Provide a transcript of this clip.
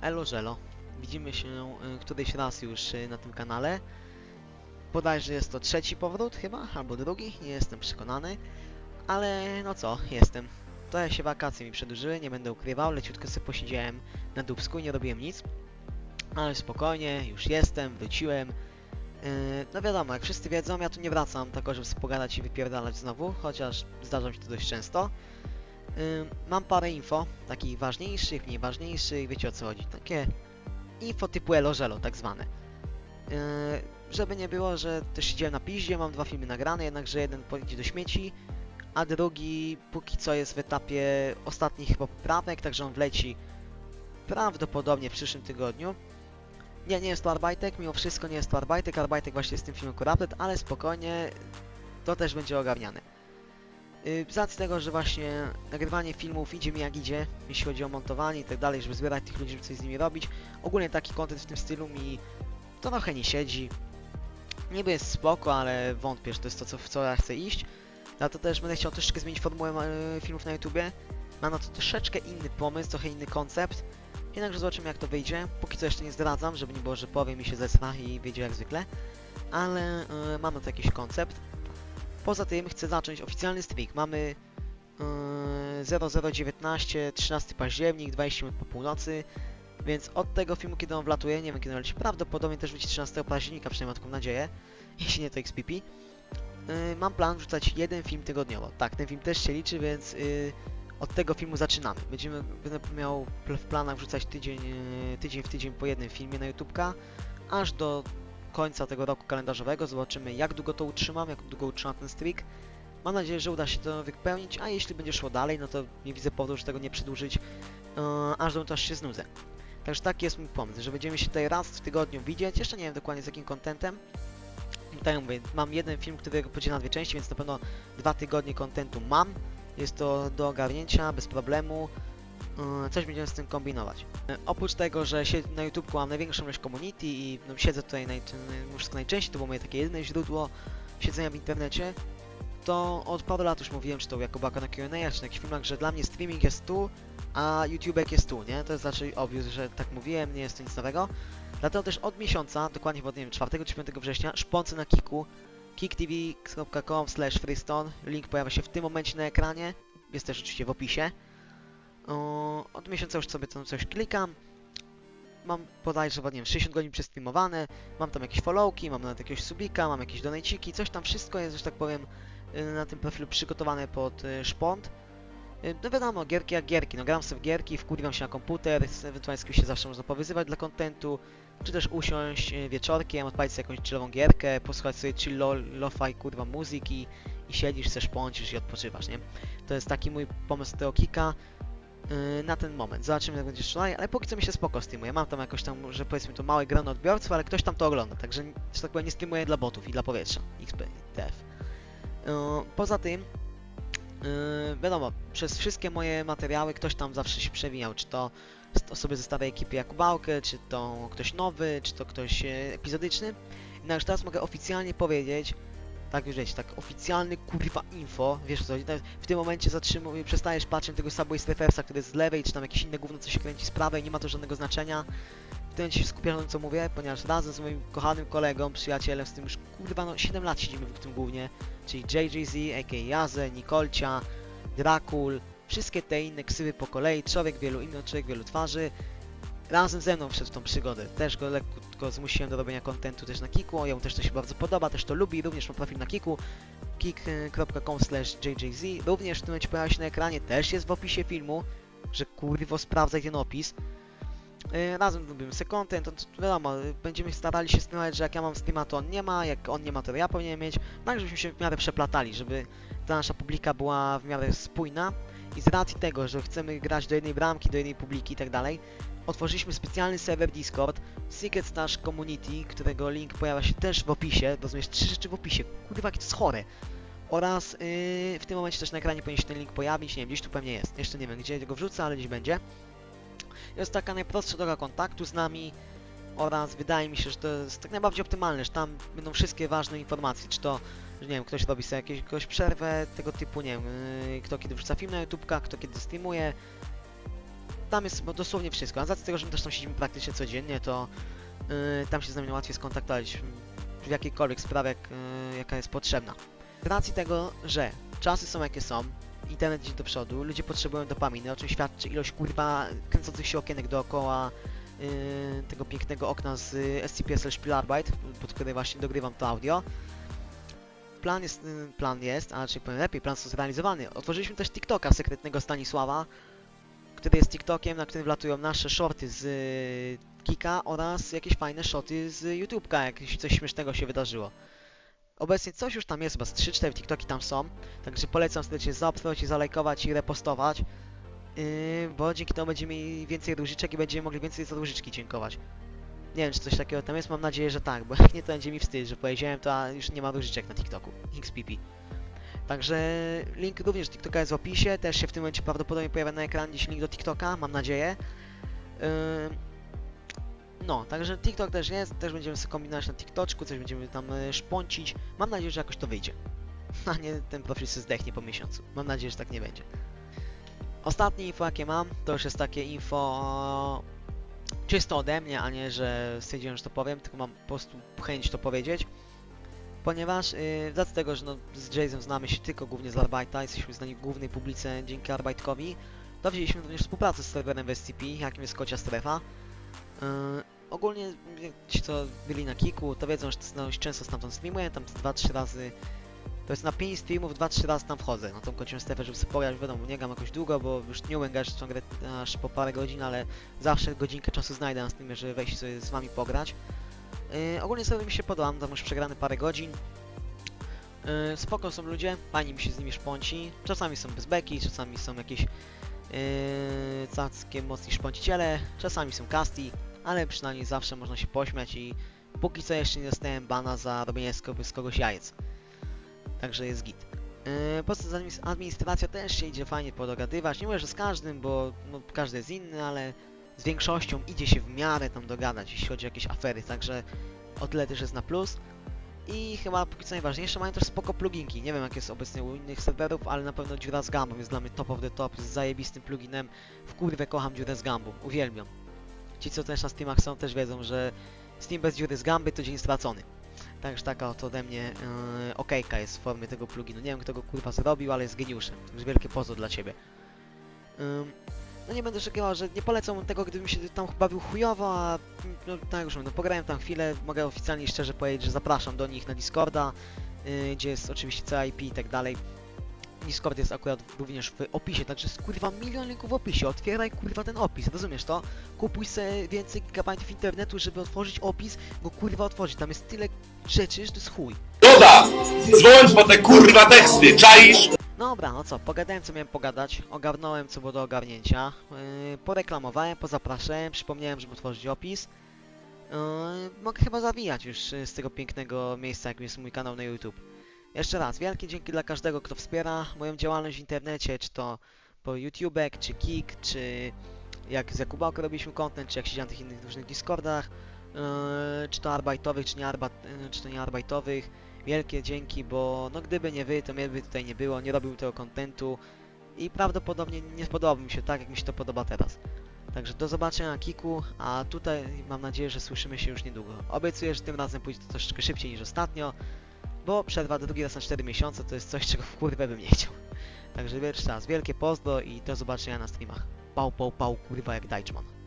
Elo Żelo. Widzimy się y, któryś raz już y, na tym kanale. Bodajże jest to trzeci powrót chyba, albo drugi, nie jestem przekonany. Ale no co, jestem. Trochę się wakacje mi przedłużyły, nie będę ukrywał, leciutko sobie posiedziałem na dubsku i nie robiłem nic. Ale spokojnie, już jestem, wróciłem. Yy, no wiadomo, jak wszyscy wiedzą, ja tu nie wracam tylko, żeby sobie pogadać i wypierdalać znowu, chociaż zdarza mi się to dość często. Mam parę info, takich ważniejszych, mniej ważniejszych, wiecie o co chodzi, takie info typu elożelo, tak zwane. Yy, żeby nie było, że też siedziałem na piździe, mam dwa filmy nagrane, jednakże jeden pójdzie do śmieci, a drugi póki co jest w etapie ostatnich poprawek, także on wleci prawdopodobnie w przyszłym tygodniu. Nie, nie jest to Arbajtek, mimo wszystko nie jest to Arbajtek, Arbajtek właśnie jest tym filmem Corrupted, ale spokojnie, to też będzie ogarniane. Yy, z racji tego, że właśnie nagrywanie filmów idzie mi jak idzie, jeśli chodzi o montowanie i tak dalej, żeby zbierać tych ludzi, żeby coś z nimi robić, ogólnie taki content w tym stylu mi trochę nie siedzi. Niby jest spoko, ale wątpię, że to jest to, co, w co ja chcę iść. Dlatego też będę chciał troszeczkę zmienić formułę e, filmów na YouTubie. Mam na to troszeczkę inny pomysł, trochę inny koncept. Jednakże zobaczymy jak to wyjdzie. Póki co jeszcze nie zdradzam, żeby nie było, że powiem i się zesra i wyjdzie jak zwykle. Ale mam na to jakiś koncept. Poza tym chcę zacząć oficjalny streak. Mamy e, 0019, 13 październik, 20 minut po północy. Więc od tego filmu, kiedy on wlatuje, nie wiem kiedy on leci, prawdopodobnie też wyjdzie 13 października, przynajmniej mam taką nadzieję. Jeśli nie to XPP. Yy, mam plan wrzucać jeden film tygodniowo. Tak, ten film też się liczy, więc yy, od tego filmu zaczynamy. Będziemy, będę miał w planach wrzucać tydzień, yy, tydzień w tydzień po jednym filmie na YouTubka, aż do końca tego roku kalendarzowego. Zobaczymy jak długo to utrzymam, jak długo utrzymam ten streak. Mam nadzieję, że uda się to wypełnić, a jeśli będzie szło dalej, no to nie widzę powodu, że tego nie przedłużyć, yy, aż do aż się znudzę. Także taki jest mój pomysł, że będziemy się tutaj raz w tygodniu widzieć, jeszcze nie wiem dokładnie z jakim kontentem, jak mówię, mam jeden film, który będzie na dwie części, więc na pewno dwa tygodnie kontentu mam. Jest to do ogarnięcia, bez problemu. Yy, Coś będziemy z tym kombinować. Yy, Oprócz tego, że na YouTube mam największą ilość community i no, siedzę tutaj naj, wszystko najczęściej, to było moje takie jedyne źródło siedzenia w internecie, to od paru lat już mówiłem, czy to jako baka na Q&A, czy na jakichś filmach, że dla mnie streaming jest tu, a YouTubek jest tu, nie? To jest raczej obvious, że tak mówiłem, nie jest to nic nowego. Dlatego też od miesiąca, dokładnie chyba, nie wiem, 4 czy 5 września, szponcę na Kiku, kicktv.com slash freestone, link pojawia się w tym momencie na ekranie, jest też oczywiście w opisie. O, od miesiąca już sobie tam coś klikam, mam bodajże, chyba, nie wiem, 60 godzin przestreamowane, mam tam jakieś followki, mam nawet jakiegoś subika, mam jakieś donajciki, coś tam wszystko jest, że tak powiem, y, na tym profilu przygotowane pod y, szpont. Y, No wiadomo, gierki jak gierki, no gram sobie w gierki, wkurwiam się na komputer, ewentualnie z kimś się zawsze można powyzywać dla kontentu, czy też usiąść wieczorkiem, odpalić sobie jakąś chillową gierkę, posłuchać sobie chill lo, lo-fi kurwa muzyki i siedzisz, chcesz pącisz i odpoczywasz, nie? To jest taki mój pomysł tego kika na ten moment. Zobaczymy jak będzie dalej, ale póki co mi się spoko streamuje. Mam tam jakoś tam, że powiedzmy to małe grono odbiorców, ale ktoś tam to ogląda, także że tak powiem nie streamuję dla botów i dla powietrza. XP, TF. Yy, poza tym Yy, wiadomo, przez wszystkie moje materiały ktoś tam zawsze się przewijał, czy to osoby ze starej ekipy Jakubałkę, czy to ktoś nowy, czy to ktoś e, epizodyczny. No już teraz mogę oficjalnie powiedzieć, tak już wiecie, tak oficjalny kurwa info, wiesz co, w tym momencie zatrzymuj, przestajesz patrzeć tego Subway Surfersa, który jest z lewej, czy tam jakieś inne gówno, co się kręci z prawej, nie ma to żadnego znaczenia. W tym momencie się skupiam na tym, co mówię, ponieważ razem z moim kochanym kolegą, przyjacielem, z tym już kurwa no 7 lat siedzimy w tym głównie, czyli JJZ, a.k.a. Jaze, Nikolcia, Drakul, wszystkie te inne ksywy po kolei, człowiek wielu innych, człowiek wielu twarzy, razem ze mną wszedł w tą przygodę. Też go lekko zmusiłem do robienia kontentu też na Kiku, jemu też to się bardzo podoba, też to lubi, również ma profil na Kiku, kik.com jjz, również w tym momencie pojawia się na ekranie, też jest w opisie filmu, że kurwo sprawdzaj ten opis. Yy, razem lubimy sobie content, to, to wiadomo, y, będziemy starali się streamować, że jak ja mam streama, to on nie ma, jak on nie ma, to ja powinienem mieć, tak żebyśmy się w miarę przeplatali, żeby ta nasza publika była w miarę spójna i z racji tego, że chcemy grać do jednej bramki, do jednej publiki i tak dalej, otworzyliśmy specjalny serwer Discord, Secret Stash Community, którego link pojawia się też w opisie, rozumiesz, trzy rzeczy w opisie, kurwa, jakie to jest chore. Oraz yy, w tym momencie też na ekranie powinien się ten link pojawić, nie wiem, gdzieś tu pewnie jest, jeszcze nie wiem gdzie tego wrzucę, ale gdzieś będzie. Jest taka najprostsza droga kontaktu z nami oraz wydaje mi się, że to jest tak najbardziej optymalne, że tam będą wszystkie ważne informacje, czy to, nie wiem, ktoś robi sobie jakieś, jakąś przerwę, tego typu, nie wiem, yy, kto kiedy wrzuca film na YouTubka, kto kiedy streamuje, tam jest dosłownie wszystko. A z racji tego, że my też tam siedzimy praktycznie codziennie, to yy, tam się z nami łatwiej skontaktować w jakiejkolwiek sprawie, yy, jaka jest potrzebna. Z racji tego, że czasy są jakie są, internet idzie do przodu, ludzie potrzebują dopaminy, o czym świadczy ilość kurwa kręcących się okienek dookoła yy, tego pięknego okna z y, SCP/Spielarbeit, pod które właśnie dogrywam to audio. Plan jest, y, plan jest, a raczej powiem lepiej, plan jest zrealizowany. Otworzyliśmy też TikToka sekretnego Stanisława, który jest TikTokiem, na którym wlatują nasze shorty z y, Kika oraz jakieś fajne shoty z YouTube'ka, jak coś śmiesznego się wydarzyło. Obecnie coś już tam jest, chyba z 3-4 TikToki tam są, także polecam serdecznie zaobserwować i zalajkować i repostować, yy, bo dzięki temu będziemy mieli więcej różyczek i będziemy mogli więcej za różyczki dziękować. Nie wiem, czy coś takiego tam jest, mam nadzieję, że tak, bo nie, to będzie mi wstyd, że powiedziałem to, a już nie ma różyczek na TikToku. XPP. Także link również TikToka jest w opisie, też się w tym momencie prawdopodobnie pojawia na ekranie gdzieś link do TikToka, mam nadzieję. Yy, no, także TikTok też jest, też będziemy sobie kombinować na TikToczku, coś będziemy tam y, szponcić. Mam nadzieję, że jakoś to wyjdzie. A nie ten profil się zdechnie po miesiącu. Mam nadzieję, że tak nie będzie. Ostatnie info jakie mam, to już jest takie info czysto ode mnie, a nie, że stwierdziłem, że to powiem, tylko mam po prostu chęć to powiedzieć. Ponieważ yy, z tego, że no, z Jason znamy się tylko głównie z Arbajta, jesteśmy znani w głównej publice dzięki to wzięliśmy również współpracę z serwerem w SCP, jakim jest Kocia Strefa. Yy, ogólnie ci co byli na Kiku, to wiedzą, że dość często stamtąd streamuję, tam 2-3 razy, to jest na 5 streamów, 2-3 razy tam wchodzę, na tą kocią strefę, żeby sobie pograć, wiadomo, nie gram jakoś długo, bo już nie umiem grać ciągle aż po parę godzin, ale zawsze godzinkę czasu znajdę na streamie, żeby wejść sobie z wami pograć. Yy, ogólnie sobie mi się podoba, tam już przegrany parę godzin. Yy, spoko są ludzie, fajnie mi się z nimi szponci, czasami są bez beki, czasami są jakieś yy, całkiem mocni szponciciele, czasami są casti, ale przynajmniej zawsze można się pośmiać i póki co jeszcze nie dostałem bana za robienie z kogoś jajec. Także jest git. Yy, administracja też się idzie fajnie podogadywać. Nie mówię, że z każdym, bo no, każdy jest inny, ale z większością idzie się w miarę tam dogadać, jeśli chodzi o jakieś afery, także o tyle też jest na plus. I chyba póki co najważniejsze, mają też spoko pluginki. Nie wiem jak jest obecnie u innych serwerów, ale na pewno dziura z gambą jest dla mnie top of the top, z zajebistym pluginem. W kurwę kocham dziurę z gambą, uwielbiam. Ci co też na Steamach są też wiedzą, że Steam bez dziury z gamby to dzień stracony. Także taka oto ode mnie yy, okejka jest w formie tego pluginu. Nie wiem kto go kurwa zrobił, ale jest geniuszem. Także wielkie pozo dla ciebie. Ym, no nie będę oszukiwał, że nie polecam tego, gdybym się tam bawił chujowo, a no tak już no pograłem tam chwilę, mogę oficjalnie szczerze powiedzieć, że zapraszam do nich na Discorda, yy, gdzie jest oczywiście CIP i tak dalej. Discord jest akurat również w opisie, także jest kurwa milion linków w opisie, otwieraj kurwa ten opis, rozumiesz to? Kupuj sobie więcej gigabajtów internetu, żeby otworzyć opis, go kurwa otworzyć, tam jest tyle rzeczy, że to jest chuj. Duda! Dzwoń po te kurwa teksty, czaisz? Dobra, no co, pogadałem co miałem pogadać, ogarnąłem co było do ogarnięcia, yy, poreklamowałem, pozapraszałem, przypomniałem, żeby otworzyć opis. Yy, mogę chyba zawijać już z tego pięknego miejsca, jakim jest mój kanał na YouTube. Jeszcze raz, wielkie dzięki dla każdego, kto wspiera moją działalność w internecie, czy to po YouTubek, czy Kik, czy jak z Jakubałką robiliśmy content, czy jak siedziałem na tych innych różnych Discordach, yy, czy to arbajtowych, czy nie, arba, yy, czy to nie arbajtowych. Wielkie dzięki, bo no gdyby nie wy, to mnie by tutaj nie było, nie robił tego kontentu i prawdopodobnie nie spodobałby mi się tak, jak mi się to podoba teraz. Także do zobaczenia na Kiku, a tutaj mam nadzieję, że słyszymy się już niedługo. Obiecuję, że tym razem pójdzie to troszeczkę szybciej niż ostatnio, bo przerwa drugi raz na 4 miesiące to jest coś, czego w kurwę bym nie chciał. Także jeszcze raz, wielkie pozdro i do zobaczenia na streamach. Pał, pał, pał, kurwa jak Dajczman.